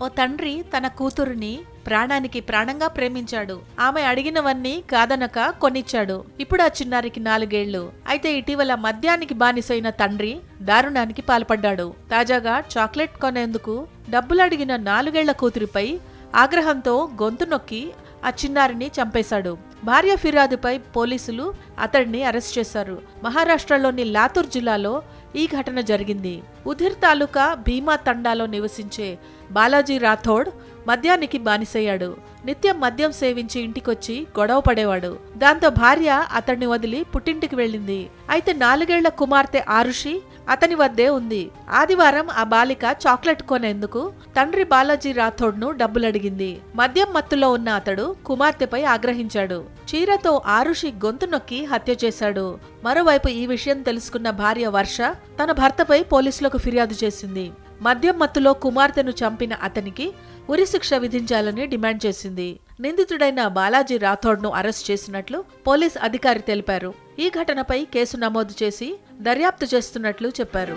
ఓ తండ్రి తన కూతురుని ప్రాణానికి ప్రాణంగా ప్రేమించాడు. ఆమె అడిగినవన్నీ కాదనక కొనిచ్చాడు. ఇప్పుడు ఆ చిన్నారికి నాలుగేళ్ళు. అయితే ఇటీవల మద్యానికి బానిసైన తండ్రి దారుణానికి పాల్పడ్డాడు. తాజాగా చాక్లెట్ కొనేందుకు డబ్బులు అడిగిన నాలుగేళ్ళ కూతురిపై ఆగ్రహంతో గొంతు నొక్కి ఆ చిన్నారిని చంపేశాడు. భార్య ఫిర్యాదుపై పోలీసులు అతడిని అరెస్ట్ చేశారు. మహారాష్ట్రలోని లాతూర్ జిల్లాలో ఈ ఘటన జరిగింది. ఉధిర్ తాలూకా భీమా తండాలో నివసించే బాలాజీ రాథోడ్ మద్యానికి బానిసయ్యాడు. నిత్యం మద్యం సేవించి ఇంటికొచ్చి గొడవ పడేవాడు. దాంతో భార్య అతన్ని వదిలి పుట్టింటికి వెళ్ళింది. అయితే నాలుగేళ్ళ కుమార్తె ఆరుషి అతని వద్దే ఉంది. ఆదివారం ఆ బాలిక చాక్లెట్ కొనేందుకు తండ్రి బాలాజీ రాథోడ్ను డబ్బులడిగింది. మద్యం మత్తులో ఉన్న అతడు కుమార్తెపై ఆగ్రహించాడు. చీరతో ఆరుషి గొంతు నొక్కి హత్య చేశాడు. మరోవైపు ఈ విషయం తెలుసుకున్న భార్య వర్ష తన భర్తపై పోలీసులకు ఫిర్యాదు చేసింది. మద్యం మత్తులో కుమార్తెను చంపిన అతనికి ఉరిశిక్ష విధించాలని డిమాండ్ చేసింది. నిందితుడైన బాలాజీ రాథోడ్ను అరెస్ట్ చేసినట్లు పోలీస్ అధికారి తెలిపారు. ఈ ఘటనపై కేసు నమోదు చేసి దర్యాప్తు చేస్తున్నట్లు చెప్పారు.